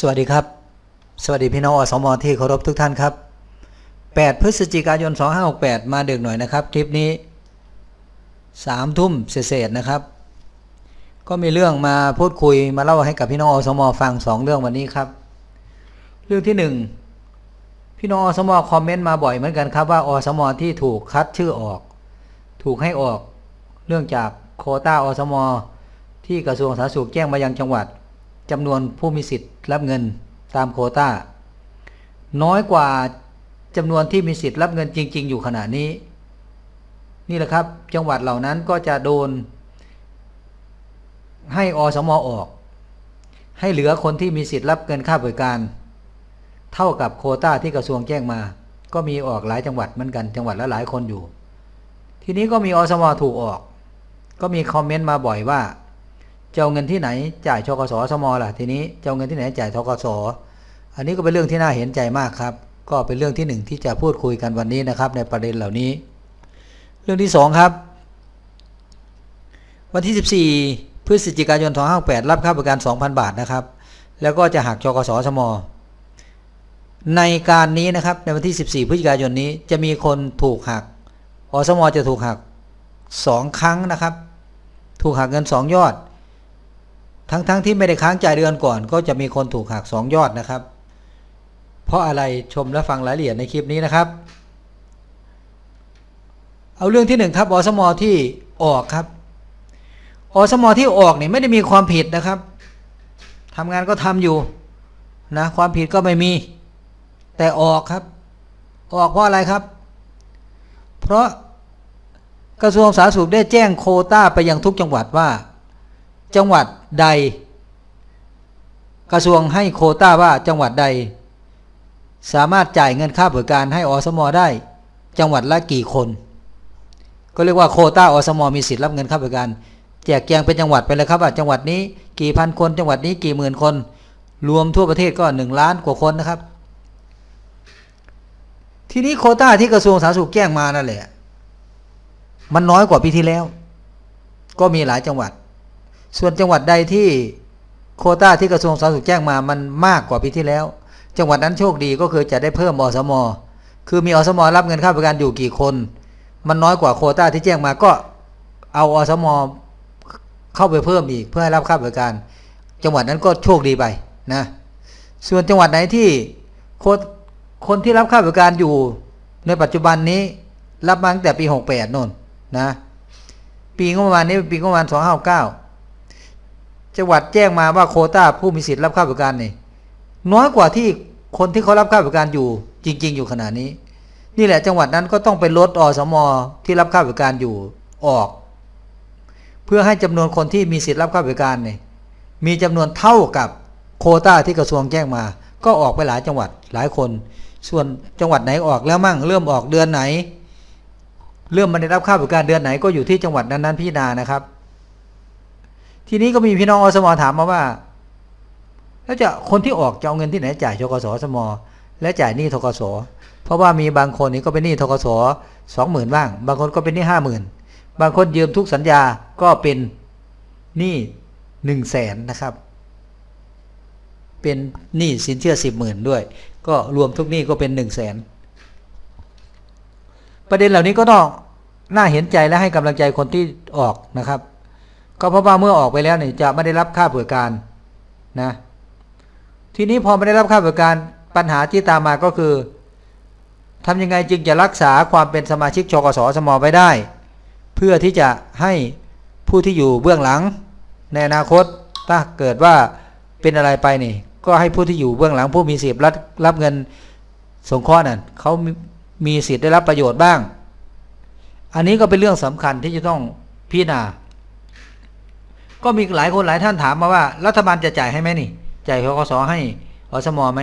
สวัสดีครับ สวัสดีพี่น้องอสมที่เคารพทุกท่านครับ 8 พฤศจิกายน 2568 มาดึกหน่อยนะครับ คลิปนี้ 3 ทุ่มเศษนะครับ ก็มีเรื่องมาพูดคุยมาเล่าให้กับพี่น้องอสมฟัง 2 เรื่องวันนี้ครับ เรื่องที่ 1 พี่น้องอสมคอมเมนต์มาบ่อยเหมือนกันครับว่าอสมที่ถูกคัดชื่อออก ถูกให้ออก เรื่องจากโคต้าอสมที่กระทรวงสาธารณสุขแจ้งมายังจังหวัด จำนวนผู้มีสิทธิ์รับเงินตามโควตาน้อยกว่าจำนวนที่มีสิทธิ์รับเงินจริง ๆ อยู่ขณะนี้ นี่แหละครับ จังหวัดเหล่านั้นก็จะโดน ให้อสมอออก ให้เหลือคนที่มีสิทธิ์รับเงินค่าบริการ เท่ากับโควต้าที่กระทรวงแจ้งมา ก็มีออกหลายจังหวัดเหมือนกันจังหวัดละหลายคนอยู่ ทีนี้ก็มีอสมอถูกออก ก็มีคอมเมนต์มาบ่อยว่า จะเอาเงินที่ไหนจ่ายชกสสมล่ะทีนี้จะเอาเงินที่ไหนจ่ายทกสอันนี้ก็เป็นเรื่องที่น่าเห็นใจมากครับ ก็เป็นเรื่องที่หนึ่งที่จะพูดคุยกันวันนี้นะครับ ในประเด็นเหล่านี้ เรื่องที่สองครับ วันที่ 14 พฤศจิกายน2568รับค่าบริการ 2,000 บาทนะครับ แล้วก็จะหักชกสสมในการนี้นะครับในวันที่ 14 พฤศจิกายนนี้จะมีคนถูกหักอสมจะถูกหัก 2 ครั้งนะครับ ถูกหักเงิน 2 ยอด ทั้งๆทที่ไม่ได้ค้างจ่ายเดือนก่อน ก็จะมีคนถูกหัก 2 ยอดนะครับ เพราะอะไรชมและฟังรายละเอียดในคลิปนี้นะครับ เอาเรื่องที่หนึ่งครับอสมที่ออกครับอสมที่ออกเนี่ยไม่ได้มีความผิดนะครับทำงานก็ทำอยู่นะความผิดก็ไม่มี แต่ออกครับ ออกเพราะอะไรครับ เพราะกระทรวงสาธารณสุขได้แจ้งโคต้าไปยังทุกจังหวัดว่า จังหวัดใด กระทรวงให้โควต้าว่าจังหวัดใด สามารถจ่ายเงินค่าบริการให้อสมได้ จังหวัดละกี่คน ก็เรียกว่าโควต้าอสมมีสิทธิ์รับเงินค่าบริการแจกแจงเป็นจังหวัดไปเลยครับว่าจังหวัดนี้กี่พันคน จังหวัดนี้กี่หมื่นคน รวมทั่วประเทศก็หนึ่งล้านกว่าคนนะครับ ทีนี้โควต้าที่กระทรวงสาธารณสุขแจ้งมานั่นแหละมันน้อยกว่าปีที่แล้ว ก็มีหลายจังหวัด ส่วนจังหวัดใดที่โคต้าที่กระทรวงสาธารณสุขแจ้งมามันมากกว่าปีที่แล้ว จังหวัดนั้นโชคดีก็คือจะได้เพิ่มอสมคือมีอสมรับเงินค่าบริการอยู่กี่คน มันน้อยกว่าโคต้าที่แจ้งมาก็เอาอสมเข้าไปเพิ่มอีกเพื่อให้รับค่าบริการ จังหวัดนั้นก็โชคดีไปนะส่วนจังหวัดไหนที่คนคนที่รับค่าบริการอยู่ในปัจจุบันนี้รับมาตั้งแต่ปี 68นนนะปีงบประมาณนี้เป็นปีงบประมาณ 259 จังหวัดแจ้งมาว่าโคต้าผู้มีสิทธิ์รับค่าบริการนี่น้อยกว่าที่คนที่เขารับค่าบริการอยู่จริง ๆ อยู่ขณะนี้ นี่แหละจังหวัดนั้นก็ต้องไปลดอสมอที่รับค่าบริการอยู่ออก เพื่อให้จำนวนคนที่มีสิทธิ์รับค่าบริการนี่มีจำนวนเท่ากับโคต้าที่กระทรวงแจ้งมา ก็ออกไปหลายจังหวัดหลายคน ส่วนจังหวัดไหนออกแล้วมั่งเริ่มออกเดือนไหน เริ่มมาได้รับค่าบริการเดือนไหนก็อยู่ที่จังหวัดนั้นๆพิจารณานะครับ ทีนี้ก็มีพี่น้องอสมถามมาว่า แล้วจะคนที่ออกจะเอาเงินที่ไหนจ่ายชกสสมและจ่ายหนี้ทกสเพราะว่ามีบางคนนี่ก็เป็นหนี้ทกสสองหมื่นบ้าง บางคนก็เป็นหนี้ห้าหมื่นบางคนยืมทุกสัญญาก็เป็นหนี้หนึ่งแสนนะครับ เป็นหนี้สินเชื่อสิบหมื่นด้วย ก็รวมทุกหนี้ก็เป็นหนึ่งแสนประเด็นเหล่านี้ก็ต้องน่าเห็นใจและให้กำลังใจคนที่ออกนะครับ ก็เพราะว่าเมื่อออกไปแล้วเนี่ยจะไม่ได้รับค่าบริการนะทีนี้พอไม่ได้รับค่าบริการปัญหาที่ตามมาก็คือทำยังไงจึงจะรักษาความเป็นสมาชิกชกสสมไว้ได้ เพื่อที่จะให้ผู้ที่อยู่เบื้องหลัง ในอนาคตถ้าเกิดว่าเป็นอะไรไปนี่ ก็ให้ผู้ที่อยู่เบื้องหลัง ผู้มีสิทธิ์รับรับเงินสงเคราะห์นั่นเขามีมีสิทธิ์ได้รับประโยชน์บ้าง อันนี้ก็เป็นเรื่องสำคัญที่จะต้องพิจารณา ก็มีหลายคนหลายท่านถามมาว่า รัฐบาลจะจ่ายให้ไหมนี่ จ่ายทกสให้อสมไหม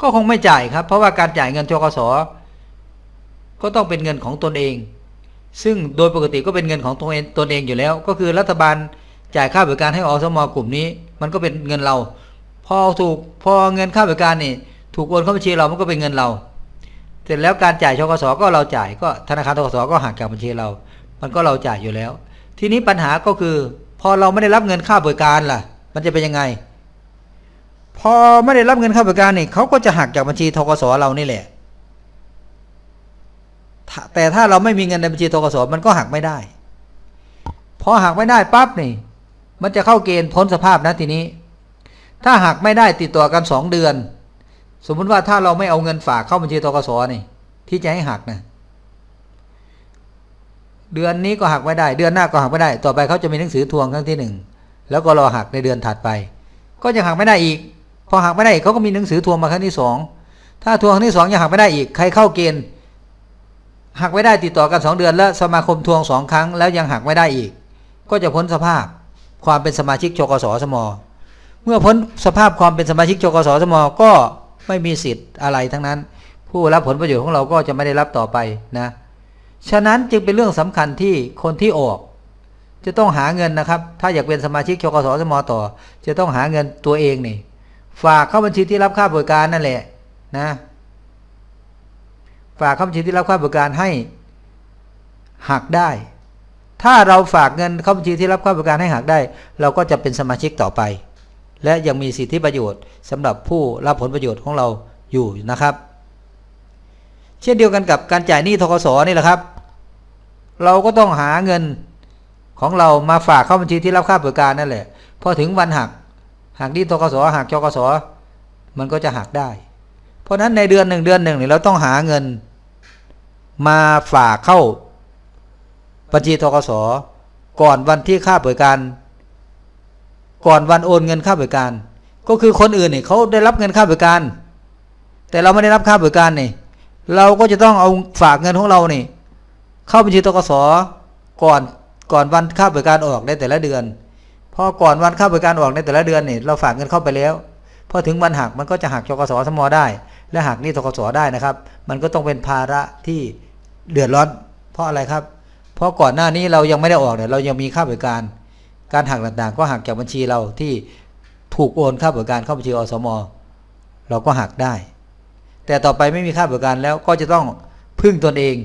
ก็คงไม่จ่ายครับ เพราะว่าการจ่ายเงินทกสก็ต้องเป็นเงินของตนเอง ซึ่งโดยปกติก็เป็นเงินของตนเองตนเองอยู่แล้ว ก็คือรัฐบาลจ่ายค่าบริการให้อสมกลุ่มนี้ มันก็เป็นเงินเรา พอถูกพอเงินค่าบริการนี่ ถูกโอนเข้าบัญชีเรามันก็เป็นเงินเรา เสร็จแล้วการจ่ายชกสก็เราจ่ายก็ธนาคารทกสก็หักจากบัญชีเรา มันก็เราจ่ายอยู่แล้ว ทีนี้ปัญหาก็คือ พอเราไม่ได้รับเงินค่าบริการล่ะ มันจะเป็นยังไง พอไม่ได้รับเงินค่าบริการนี่เขาก็จะหักจากบัญชีทกสเรานี่แหละ แต่ถ้าเราไม่มีเงินในบัญชีทกสมันก็หักไม่ได้ พอหักไม่ได้ปั๊บนี่ มันจะเข้าเกณฑ์พ้นสภาพนะทีนี้ ถ้าหักไม่ได้ติดต่อกันสองเดือน สมมุติว่าถ้าเราไม่เอาเงินฝากเข้าบัญชีทกสนี่ ที่จะให้หักนะ เดือนนี้ก็หักไม่ได้ เดือนหน้าก็หักไม่ได้ ต่อไปเขาจะมีหนังสือทวงครั้งที่หนึ่งแล้วก็รอหักในเดือนถัดไป ก็ยังหักไม่ได้อีก พอหักไม่ได้เขาก็มีหนังสือทวงมาครั้งที่สองถ้าทวงครั้งที่สองยังหักไม่ได้อีก ใครเข้าเกณฑ์หักไม่ได้ติดต่อกันสองเดือนแล้วสมาคมทวงสองครั้งแล้วยังหักไม่ได้อีก ก็จะพ้นสภาพความเป็นสมาชิกชกสสม เมื่อพ้นสภาพความเป็นสมาชิกชกสสม ก็ไม่มีสิทธิ์อะไรทั้งนั้น ผู้รับผลประโยชน์ของเราก็จะไม่ได้รับต่อไปนะ ฉะนั้นจึงเป็นเรื่องสำคัญที่คนที่ออก จะต้องหาเงินนะครับ ถ้าอยากเป็นสมาชิกชกสสมต่อ จะต้องหาเงินตัวเองนี่ฝากเข้าบัญชีที่รับค่าบริการนั่นแหละนะ ฝากเข้าบัญชีที่รับค่าบริการให้หักได้ ถ้าเราฝากเงินเข้าบัญชีที่รับค่าบริการให้หักได้ เราก็จะเป็นสมาชิกต่อไป และยังมีสิทธิประโยชน์สำหรับผู้รับผลประโยชน์ของเราอยู่นะครับ เช่นเดียวกันกับการจ่ายหนี้ทกสนี่แหละครับ เราก็ต้องหาเงินของเรามาฝากเข้าบัญชีที่รับค่าบริการนั่นแหละพอถึงวันหักหักหนี้ทกสหักจกสมันก็จะหักได้ เพราะฉะนั้นในเดือนหนึ่งเดือนหนึ่งเนี่ยเราต้องหาเงิน มาฝากเข้าบัญชีทกสก่อนวันที่ค่าบริการ ก่อนวันโอนเงินค่าบริการ ก็คือคนอื่นเนี่ยเขาได้รับเงินค่าบริการ แต่เราไม่ได้รับค่าบริการนี่ เราก็จะต้องเอาฝากเงินของเรานี่ เข้าบัญชีทกสก่อนก่อนวันค่าบริการออกในแต่ละเดือนพอก่อนวันค่าบริการออกในแต่ละเดือนนี่เราฝากเงินเข้าไปแล้วพอถึงวันหักมันก็จะหักจกสสมอได้ และหักนี่ทกสได้นะครับ มันก็ต้องเป็นภาระที่เดือดร้อน เพราะอะไรครับ เพราะก่อนหน้านี้เรายังไม่ได้ออกเนี่ยเรายังมีค่าบริการ การหักต่างๆ ก็หักจากบัญชีเราที่ถูกโอนค่าบริการเข้าบัญชีอสม เราก็หักได้ แต่ต่อไปไม่มีค่าบริการแล้วก็จะต้องพึ่งตนเอง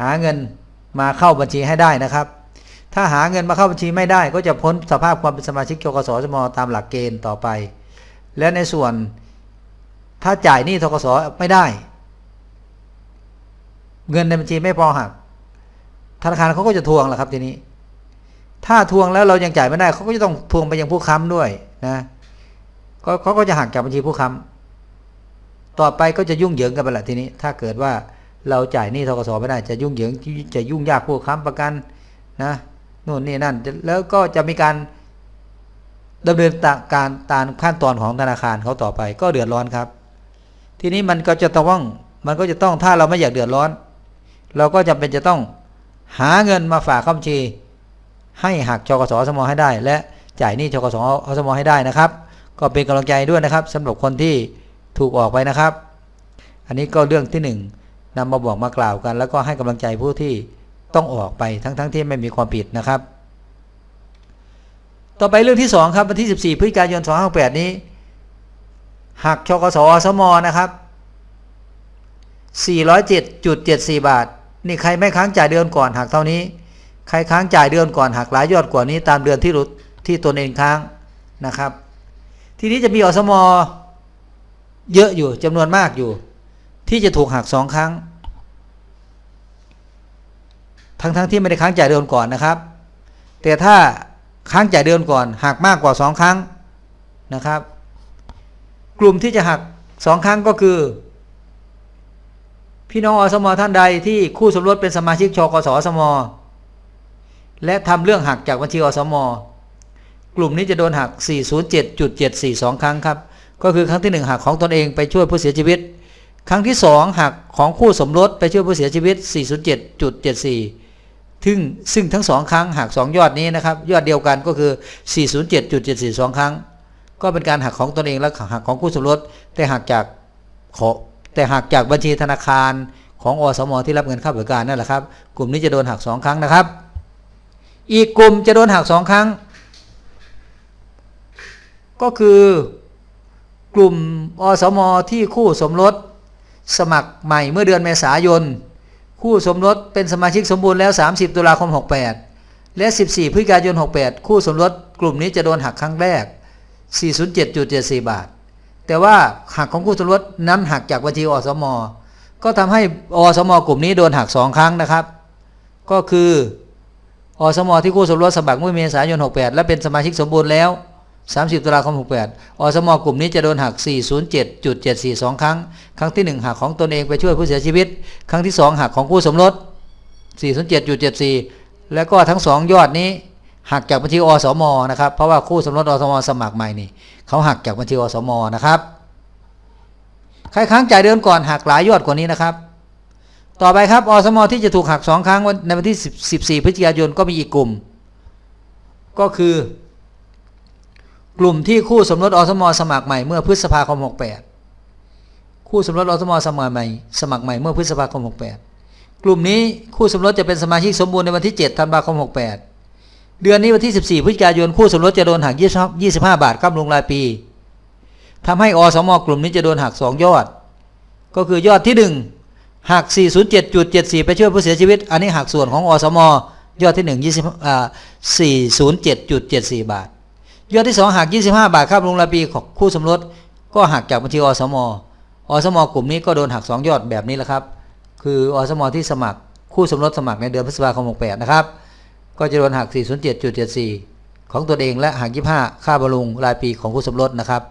หาเงินมาเข้าบัญชีให้ได้นะครับ ถ้าหาเงินมาเข้าบัญชีไม่ได้ ก็จะพ้นสภาพความเป็นสมาชิกกสสมตามหลักเกณฑ์ต่อไป และในส่วนถ้าจ่ายหนี้ทกสไม่ได้ เงินในบัญชีไม่พอหักธนาคารเขาก็จะทวงแหละครับทีนี้ ถ้าทวงแล้วเรายังจ่ายไม่ได้เขาก็จะต้องทวงไปยังผู้ค้ำด้วยนะเขาก็จะหักจากบัญชีผู้ค้ำ ต่อไปก็จะยุ่งเหยิงกันไปละทีนี้ ถ้าเกิดว่าเราจ่ายหนี้ทกสไม่ได้จะยุ่งเหยิงจะยุ่งยากผู้ค้ำประกันนะนู่นนี่นั่น แล้วก็จะมีการดำเนินการตามขั้นตอนของธนาคารเขาต่อไปก็เดือดร้อนครับ ทีนี้มันก็จะต้องมันก็จะต้องถ้าเราไม่อยากเดือดร้อน เราก็จำเป็นจะต้องหาเงินมาฝากข้าบัญชี ให้หักชกสสมให้ได้ และจ่ายหนี้ชกสอสมให้ได้นะครับ ก็เป็นกำลังใจด้วยนะครับสำหรับคนที่ ถูกออกไปนะครับ อันนี้ก็เรื่องที่หนึ่งนำมาบอกมากล่าวกัน แล้วก็ให้กำลังใจผู้ที่ต้องออกไปทั้งๆทที่ไม่มีความผิดนะครับ ต่อไปเรื่องที่ 2 ครับวันที่ 14พฤศจิกายน2568นี้หักชกสอสมนะครับ 407.74 บาท นี่ใครไม่ค้างจ่ายเดือนก่อนหักเท่านี้ ใครค้างจ่ายเดือนก่อนหักหลายยอดกว่านี้ตามเดือนที่รุที่ตนเองค้างนะครับ ทีนี้จะมีอสม เยอะอยู่จำนวนมากอยู่ ที่จะถูกหักสองครั้ง ทั้งๆทที่ไม่ได้ค้างจ่ายเดือนก่อนนะครับ แต่ถ้าค้างจ่ายเดือนก่อนหักมากกว่าสองครั้งนะครับ กลุ่มที่จะหักสองครั้งก็คือ พี่น้องอสมท่านใดที่คู่สมรสเป็นสมาชิกชกสสมและทำเรื่องหักจากบัญชีอสมกลุ่มนี้จะโดนหัก 407.742 ครั้งครับ ก็คือครั้งที่ 1 หักของตนเองไปช่วยผู้เสียชีวิต ครั้งที่ 2 หักของคู่สมรสไปช่วยผู้เสียชีวิต 407.74 ซึ่งซึ่งทั้งสองครั้งหัก 2 ยอดนี้นะครับ ยอดเดียวกันก็คือ 407.742 ครั้ง ก็เป็นการหักของตนเองและหักของคู่สมรสแต่หักจากขอแต่หักจากบัญชีธนาคารของอสมที่รับเงินค่าบริการนั่นแหละครับ กลุ่มนี้จะโดนหัก 2 ครั้งนะครับ อีกกลุ่มจะโดนหัก 2 ครั้ง ก็คือ กลุ่มอสมที่คู่สมรสสมัครใหม่เมื่อเดือนเมษายน คู่สมรสเป็นสมาชิกสมบูรณ์แล้ว 30 ตุลาคม 68 และ 14 พฤศจิกายน 68 คู่สมรสกลุ่มนี้จะโดนหักครั้งแรก 407.74 บาท แต่ว่าหักของคู่สมรสนั้นหักจากบัญชีอสม ก็ทำให้อสม กลุ่มนี้โดนหักสองครั้งนะครับ ก็คืออสม ที่คู่สมรสสมัครเมื่อเมษายน 68 และเป็นสมาชิกสมบูรณ์แล้ว 30 ตุลาคม 68 อสมกลุ่มนี้จะโดนหัก 407.742 ครั้ง ครั้งที่ 1 หักของตนเองไปช่วยผู้เสียชีวิต ครั้งที่ 2 หักของคู่สมรส 407.74 แล้วก็ทั้ง 2 ยอดนี้ หักจากบัญชีอสมนะครับ เพราะว่าคู่สมรสอสมสมัครใหม่นี่เขาหักจากบัญชีอสมนะครับ ใครค้างจ่ายเดือนก่อนหักหลายยอดกว่านี้นะครับ ต่อไปครับ อสมที่จะถูกหักสองครั้งวันในวันที่ 14 พฤศจิกายนก็มีอีกกลุ่ม ก็คือ กลุ่มที่คู่สมรสอสมสมัครใหม่เมื่อพฤษภาคม 68 คู่สมรสอสมสมัครใหม่ สมัครใหม่เมื่อพฤษภาคม 68 กลุ่มนี้คู่สมรสจะเป็นสมาชิกสมบูรณ์ในวันที่7ธันวาคม 68 เดือนนี้วันที่ 14 พฤศจิกายนคู่สมรสจะโดนหัก25 บาทครับลงรายปีทำให้อสมกลุ่มนี้จะโดนหัก 2 ยอด ก็คือยอดที่ 1 หัก 407.74 ไปช่วยผู้เสียชีวิต อันนี้หักส่วนของอสม ยอดที่1 20อ่า407.74 บาท ยอดที่2หัก 25 บาทครับลงรายปีของคู่สมรสก็หักจากบัญชีอสมอสมกลุ่มนี้ก็โดนหัก 2 ยอดแบบนี้แหละครับ คืออสมที่สมัครคู่สมรสสมัครในเดือนพฤษภาคม68นะครับ ก็จะโดนหัก 407.74 ของตัวเองและหัก 25 ค่าบำรุงรายปีของคู่สมรสนะครับ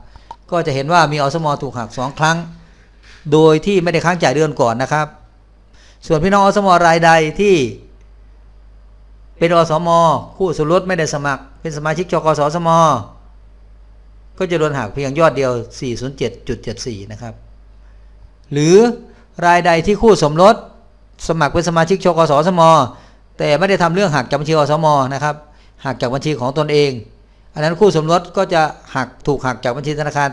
ก็จะเห็นว่ามีอสมถูกหัก 2 ครั้ง โดยที่ไม่ได้ค้างจ่ายเดือนก่อนนะครับ ส่วนพี่น้องอสมรายใดที่ เป็นอสมคู่สมรสไม่ได้สมัคร เป็นสมาชิกจกสสม ก็จะโดนหักเพียงยอดเดียว 407.74 นะครับ หรือรายใดที่คู่สมรสสมัครเป็นสมาชิกชกสสม แต่ไม่ได้ทำเรื่องหักจากบัญชีอสมนะครับหักจากบัญชีของตนเอง อันนั้นคู่สมรสก็จะหักถูกหักจากบัญชีธนาคาร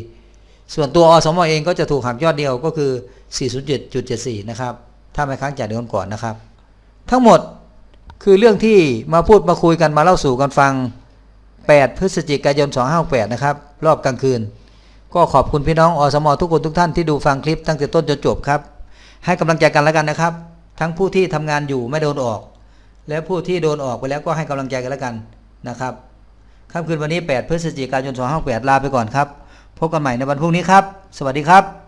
407.74 ส่วนตัวอสมเองก็จะถูกหักยอดเดียวก็คือ 407.74 นะครับ ถ้าไม่ค้างจ่ายเดือนก่อนนะครับ ทั้งหมด คือเรื่องที่มาพูดมาคุยกันมาเล่าสู่กันฟัง 8 พฤศจิกายน 2568 นะครับ รอบกลางคืน ก็ขอบคุณพี่น้องอสมอทุกคนทุกท่านที่ดูฟังคลิปตั้งแต่ต้นจนจบครับ ให้กำลังใจกันแล้วกันนะครับ ทั้งผู้ที่ทำงานอยู่ไม่โดนออก และผู้ที่โดนออกไปแล้วก็ให้กำลังใจกันแล้วกันนะครับค่ำคืนวันนี้ 8 พฤศจิกายน 2568 ลาไปก่อนครับ พบกันใหม่ในวันพรุ่งนี้ครับ สวัสดีครับ